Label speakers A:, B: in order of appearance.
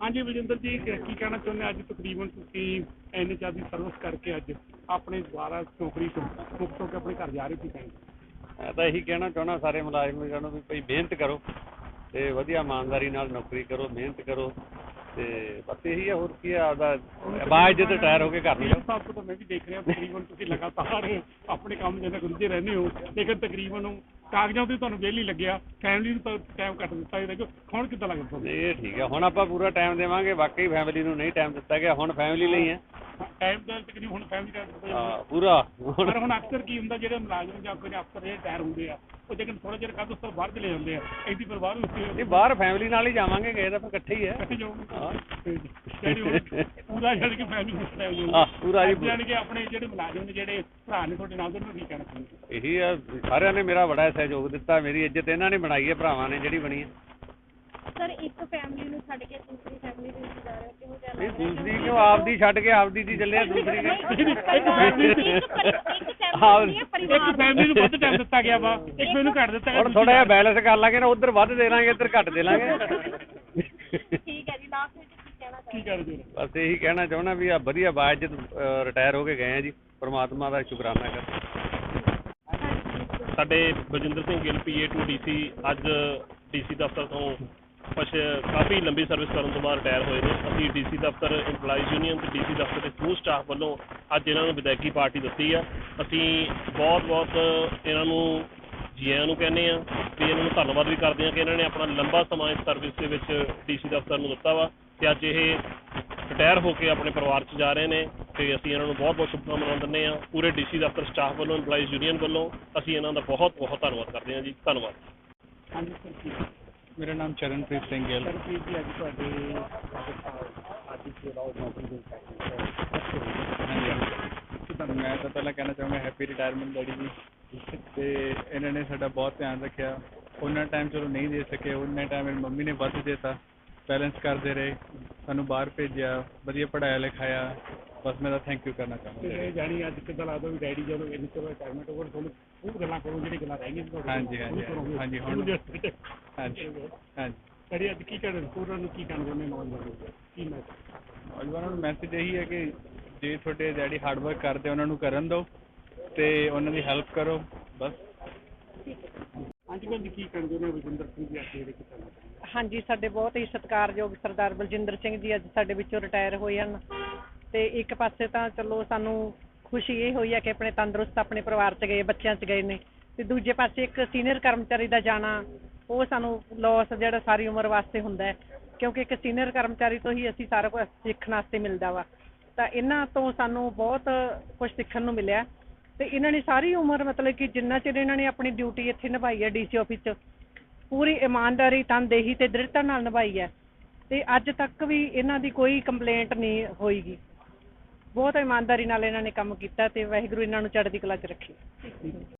A: ਹਾਂਜੀ ਬਲਜਿੰਦਰ ਜੀ, ਕੀ ਕਹਿਣਾ ਚਾਹੁੰਦੇ ਅੱਜ ਤਕਰੀਬਨ ਤੁਸੀਂ ਇੰਨੇ ਚਿਰ ਦੀ ਸਰਵਿਸ ਕਰਕੇ ਅੱਜ ਆਪਣੇ ਦੁਬਾਰਾ ਨੌਕਰੀ ਤੋਂ ਹੋ ਕੇ ਆਪਣੇ ਘਰ ਜਾ ਰਹੇ ਸੀ ਕਹਿੰਦੇ।
B: ਮੈਂ ਤਾਂ ਇਹੀ ਕਹਿਣਾ ਚਾਹੁੰਦਾ ਸਾਰੇ ਮੁਲਾਜ਼ਮ ਵੀਰਾਂ ਨੂੰ ਵੀ ਭਈ ਮਿਹਨਤ ਕਰੋ ਤੇ ਵਧੀਆ ਇਮਾਨਦਾਰੀ ਨਾਲ ਨੌਕਰੀ ਕਰੋ ਮਿਹਨਤ ਕਰੋ ਤੇ ਬਸ ਇਹੀ ਹੈ ਹੋਰ ਕੀ ਹੈ ਆਪਦਾ ਆਵਾਜ਼ ਜਦੋਂ ਰਿਟਾਇਰ ਹੋ ਕੇ ਘਰ ਨੂੰ ਜਾਓ।
A: ਸਾਹਿਬ ਤੋਂ ਤਾਂ ਮੈਂ ਵੀ ਦੇਖ ਰਿਹਾ ਤਕਰੀਬਨ ਤੁਸੀਂ ਲਗਾਤਾਰ ਆਪਣੇ ਕੰਮ ਜਿਹਨਾਂ ਗੁੰਝੇ ਰਹਿੰਦੇ ਹੋ ਲੇਕਿਨ ਤਕਰੀਬਨ ਕਾਗਜ਼ਾਂ ਤੇ ਤੁਹਾਨੂੰ ਵਿਹਲੀ ਲੱਗਿਆ ਫੈਮਿਲੀ ਨੂੰ ਤਾਂ ਟਾਈਮ ਘੱਟ ਦਿੱਤਾ ਇਹਦਾ ਹੁਣ ਕਿੱਦਾਂ ਲੱਗਦਾ ਤੁਹਾਨੂੰ?
B: ਇਹ ਠੀਕ ਹੈ ਹੁਣ ਆਪਾਂ ਪੂਰਾ ਟਾਈਮ ਦੇਵਾਂਗੇ ਵਾਕਈ ਫੈਮਿਲੀ ਨੂੰ ਨਹੀਂ ਟਾਈਮ ਦਿੱਤਾ ਗਿਆ ਹੁਣ ਫੈਮਿਲੀ ਲਈ ਹੈ।
A: ਟਾਈਮ ਤਾਂ ਤਕਰੀਬਨ ਹੁਣ ਫੈਮਿਲੀ ਦਾ ਜਾਂਦਾ।
B: ਹਾਂ, ਪੂਰਾ।
A: ਪਰ ਹੁਣ ਅਕਸਰ ਕੀ ਹੁੰਦਾ ਜਿਹੜੇ ਮੁਲਾਜ਼ਮ ਜਾਂ ਕੋਈ ਅਫਸਰ ਜਿਹੜੇ ਟਾਇਰ ਹੁੰਦੇ ਆ ਉਹ ਜੇਕਰ ਥੋੜਾ ਜਿਹਾ ਕੱਢ ਉਸ ਤੋਂ ਬਾਹਰ ਚਲੇ ਜਾਂਦੇ ਆ ਐਡੀ ਪਰ ਬਾਹਰ
B: ਨਹੀਂ
A: ਉੱਤੇ
B: ਬਾਹਰ ਫੈਮਿਲੀ ਨਾਲ ਹੀ ਜਾਵਾਂਗੇ ਗਏ ਤਾਂ ਫਿਰ ਇਕੱਠੇ ਹੀ ਹੈ।
A: ਇਕੱਠੇ ਪੂਰਾ ਜਾਣ ਕੇ ਫੈਮਿਲੀ ਖੁਸ਼ ਰਹਿ
B: ਹਾਂ, ਪੂਰਾ ਜੀ।
A: ਜਾਣ ਕੇ ਆਪਣੇ ਜਿਹੜੇ ਮੁਲਾਜ਼ਮ ਨੇ ਜਿਹੜੇ ਭਰਾ ਨੇ ਤੁਹਾਡੇ ਨਾਲ ਦੇ ਨੂੰ ਕੀ ਕਹਿਣਾ ਚਾਹੁੰਦੇ
B: ਇਹੀ ਹੈ ਸਾਰਿਆਂ ਨੇ ਮੇਰਾ ਬੜਾ ਸਹਿਯੋਗ ਦਿੱਤਾ ਮੇਰੀ ਇੱਜ਼ਤ ਇਹਨਾਂ ਨੇ ਬਣਾਈ ਹੈ ਭਰਾਵਾਂ ਨੇ ਜਿਹੜੀ ਬਣੀ ਹੈ।
C: ਸਰ ਇੱਕ ਫੈਮਿਲੀ ਨੂੰ ਛੱਡ ਕੇ ਦੂਸਰੀ ਫੈਮਿਲੀ ਦੇ
B: ਦੂਸਰੀ ਕਿਉਂ? ਆਪਦੀ ਛੱਡ ਕੇ ਆਪਦੀ ਦੀ ਚੱਲੇ ਆ ਦੂਸਰੀ ਕਿਉਂ?
C: ਇੱਕ। ਫੈਮਿਲੀ
A: ਨੂੰ ਵੱਧ ਟਾਈਮ ਦਿੱਤਾ ਗਿਆ ਵਾ। ਇੱਕ ਮੈਨੂੰ ਘੱਟ ਦਿੱਤਾ ਗਿਆ
B: ਹੁਣ ਥੋੜਾ ਜਿਹਾ ਬੈਲੈਂਸ ਕਰ ਲਾਂਗੇ ਨਾ ਉਧਰ ਵੱਧ ਦੇ ਲਾਂਗੇ ਇੱਧਰ ਘੱਟ ਦੇ ਲਾਂਗੇ।
C: ਠੀਕ ਹੈ ਜੀ ਲਾਸਟ ਵਿੱਚ ਕੀ ਕਹਿਣਾ
A: ਕੀ
C: ਚਾਹੁੰਦੇ
A: ਕਰਦੇ ਹੋ
B: ਬਸ ਇਹੀ ਕਹਿਣਾ ਚਾਹੁੰਦਾ ਵੀ ਆ ਵਧੀਆ ਬਾਅਦ ਰਿਟਾਇਰ ਹੋ ਕੇ ਗਏ ਆ ਜੀ ਪ੍ਰਮਾਤਮਾ ਦਾ ਸ਼ੁਕਰਾਨਾ ਕਰ।
D: ਸਾਡੇ Baljinder Singh Gill PA to DC ਅੱਜ ਡੀਸੀ ਦਫ਼ਤਰ ਤੋਂ ਕੁਛ ਕਾਫੀ ਲੰਬੀ ਸਰਵਿਸ ਕਰਨ ਤੋਂ ਬਾਅਦ ਰਿਟਾਇਰ ਹੋਏ ਨੇ। ਅਸੀਂ ਡੀਸੀ ਦਫ਼ਤਰ, EMPLOYEES ਯੂਨੀਅਨ ਤੇ ਡੀਸੀ ਦਫ਼ਤਰ ਦੇ ਸਮੂਹ ਸਟਾਫ ਵੱਲੋਂ ਅੱਜ ਇਹਨਾਂ ਨੂੰ ਵਿਦਾਇਗੀ ਪਾਰਟੀ ਦਿੱਤੀ ਆ। ਅਸੀਂ ਬਹੁਤ ਬਹੁਤ ਇਹਨਾਂ ਨੂੰ ਜੀ ਆਇਆਂ ਨੂੰ ਕਹਿੰਦੇ ਆ ਤੇ ਇਹਨਾਂ ਨੂੰ ਧੰਨਵਾਦ ਵੀ ਕਰਦੇ ਆ ਕਿ ਇਹਨਾਂ ਨੇ ਆਪਣਾ ਲੰਬਾ ਸਮਾਂ ਇਸ ਸਰਵਿਸ ਦੇ ਵਿੱਚ ਡੀਸੀ ਦਫ਼ਤਰ ਨੂੰ ਦਿੱਤਾ ਵਾ ਤੇ ਅੱਜ ਇਹ ਰਿਟਾਇਰ ਹੋ ਕੇ ਆਪਣੇ ਪਰਿਵਾਰ 'ਚ ਜਾ ਰਹੇ ਨੇ ਤੇ ਅਸੀਂ ਇਹਨਾਂ ਨੂੰ ਬਹੁਤ ਬਹੁਤ ਸ਼ੁਭਕਾਮਨਾਵਾਂ ਦਿੰਦੇ ਆ। ਪੂਰੇ ਡੀਸੀ ਦਫ਼ਤਰ ਸਟਾਫ ਵੱਲੋਂ, EMPLOYEES ਯੂਨੀਅਨ ਵੱਲੋਂ ਅਸੀਂ ਇਹਨਾਂ ਦਾ ਬਹੁਤ ਬਹੁਤ ਧੰਨਵਾਦ ਕਰਦੇ ਹਾਂ ਜੀ। ਧੰਨਵਾਦ।
A: ਹਾਂਜੀ, ਸਰ
E: ਮੇਰਾ ਨਾਮ ਚਰਨਪ੍ਰੀਤ ਸਿੰਘ ਗਿੱਲ।
A: ਕੀ ਜੀ ਅੱਜ ਤੁਹਾਡੇ ਅੱਜ ਦੇ ਰਾਉ ਨੌਕਰੀ ਦੇ
E: ਹਾਂਜੀ ਮੈਂ ਤਾਂ ਪਹਿਲਾਂ ਕਹਿਣਾ ਚਾਹਾਂਗਾ ਹੈਪੀ ਰਿਟਾਇਰਮੈਂਟ ਡੈਡੀ ਜੀ। ਤੇ ਇਹਨਾਂ ਨੇ ਸਾਡਾ ਬਹੁਤ ਧਿਆਨ ਰੱਖਿਆ। ਉਹਨਾਂ ਟਾਈਮ ਚਲੋ ਨਹੀਂ ਦੇ ਸਕੇ ਉਹਨਾਂ ਟਾਈਮ ਮੇਰੀ ਮੰਮੀ ਨੇ ਵੱਧ ਦਿੱਤਾ। ਬੈਲੈਂਸ ਕਰਦੇ ਰਹੇ ਸਾਨੂੰ ਬਾਹਰ ਭੇਜਿਆ ਵਧੀਆ ਪੜਾਇਆ ਲਿਖਾਇਆ। ਬਸ ਮੈਂ ਤਾਂ ਥੈਂਕ ਯੂ ਕਰਨਾ ਚਾਹੁੰਦਾ
A: ਤੇ ਜਾਣੀ ਅੱਜ ਕਿੱਦਾਂ ਲੱਗਦਾ ਵੀ ਡੈਡੀ ਜਦੋਂ ਇੰਨੀ ਚਿਰ ਰਿਟਾਇਰਮੈਂਟ ਹੋ ਗਈ ਤੁਹਾਨੂੰ ਉਹ ਗੱਲਾਂ ਕਰੋ ਜਿਹੜੀ ਗੱਲਾਂ ਰਹਿ ਗਈਆਂ ਤੁਹਾਡੇ
E: ਹਾਂਜੀ, ਹਾਂਜੀ,
A: ਉਹ।
E: ਹਾਂਜੀ, ਹੁਣ- ਹਾਂਜੀ। ਹਾਂਜੀ।
A: ਡੈਡੀ ਅੱਜ ਕੀ ਕਰਨ ਪੂਰਨ ਨੂੰ ਕੀ ਕਰਨ ਚਾਹੁੰਦੇ ਨੌਜਵਾਨਾਂ ਨੂੰ? ਕੀ ਮੈਂ
E: ਨੌਜਵਾਨਾਂ ਨੂੰ ਮੈਸੇਜ ਇਹੀ ਹੈ ਕਿ ਜੇ ਤੁਹਾਡੇ ਡੈਡੀ ਹਾਰਡ ਵਰਕ ਕਰਦੇ ਉਹਨਾਂ ਨੂੰ ਕਰਨ ਦਿਓ ਤੇ ਉਹਨਾਂ ਦੀ ਹੈਲਪ ਕਰੋ ਬਸ।
A: ਹਾਂਜੀ ਭੈਣ ਜੀ ਕੀ ਕਰਨ ਚਾਹੁੰਦੇ ਹੋ ਵਿਜਿੰਦਰ ਸਿੰਘ ਜੀ ਅੱਜ ਜਿਹੜੇ ਕੀ ਕਰਨਾ ਚਾਹੁੰਦੇ
F: ਹਾਂਜੀ ਸਾਡੇ ਬਹੁਤ ਹੀ ਸਤਿਕਾਰਯੋਗ ਸਰਦਾਰ ਬਲਜਿੰਦਰ ਸਿੰਘ ਜੀ ਅੱਜ ਸਾਡੇ ਵਿੱਚੋਂ ਰਿਟਾਇਰ ਹੋਏ ਹਨ। ਤੇ ਇੱਕ ਪਾਸੇ ਤਾਂ ਚਲੋ ਸਾਨੂੰ ਖੁਸ਼ੀ ਇਹ ਹੋਈ ਹੈ ਕਿ ਆਪਣੇ ਤੰਦਰੁਸਤ ਆਪਣੇ ਪਰਿਵਾਰ 'ਚ ਗਏ ਬੱਚਿਆਂ 'ਚ ਗਏ ਨੇ। ਤੇ ਦੂਜੇ ਪਾਸੇ ਇੱਕ ਸੀਨੀਅਰ ਕਰਮਚਾਰੀ ਦਾ ਜਾਣਾ ਉਹ ਸਾਨੂੰ ਲੋਸ ਜਿਹੜਾ ਸਾਰੀ ਉਮਰ ਵਾਸਤੇ ਹੁੰਦਾ ਹੈ, ਕਿਉਂਕਿ ਇੱਕ ਸੀਨੀਅਰ ਕਰਮਚਾਰੀ ਤੋਂ ਹੀ ਅਸੀਂ ਸਾਰਾ ਕੁਝ ਸਿੱਖਣ ਵਾਸਤੇ ਮਿਲਦਾ ਵਾ। ਤਾਂ ਇਹਨਾਂ ਤੋਂ ਸਾਨੂੰ ਬਹੁਤ ਕੁਝ ਸਿੱਖਣ ਨੂੰ ਮਿਲਿਆ। ਤੇ ਇਹਨਾਂ ਨੇ ਸਾਰੀ ਉਮਰ ਮਤਲਬ ਕਿ ਜਿੰਨਾ ਚਿਰ ਇਹਨਾਂ ਨੇ ਆਪਣੀ ਡਿਊਟੀ ਇੱਥੇ ਨਿਭਾਈ ਹੈ ਡੀਸੀ ਆਫਿਸ 'ਚ, ਪੂਰੀ ਇਮਾਨਦਾਰੀ, ਤਨਦੇਹੀ ਤੇ ਦ੍ਰਿੜਤਾ ਨਾਲ ਨਿਭਾਈ ਹੈ। ਤੇ ਅੱਜ ਤੱਕ ਵੀ ਇਹਨਾਂ ਦੀ ਕੋਈ ਕੰਪਲੇਂਟ ਨਹੀਂ ਹੋਈਗੀ। ਬਹੁਤ ਇਮਾਨਦਾਰੀ ਨਾਲ ਇਹਨਾਂ ਨੇ ਕੰਮ ਕੀਤਾ ਤੇ ਵਾਹਿਗੁਰੂ ਇਹਨਾਂ ਨੂੰ ਚੜ੍ਹਦੀ ਕਲਾ 'ਚ ਰੱਖੇ।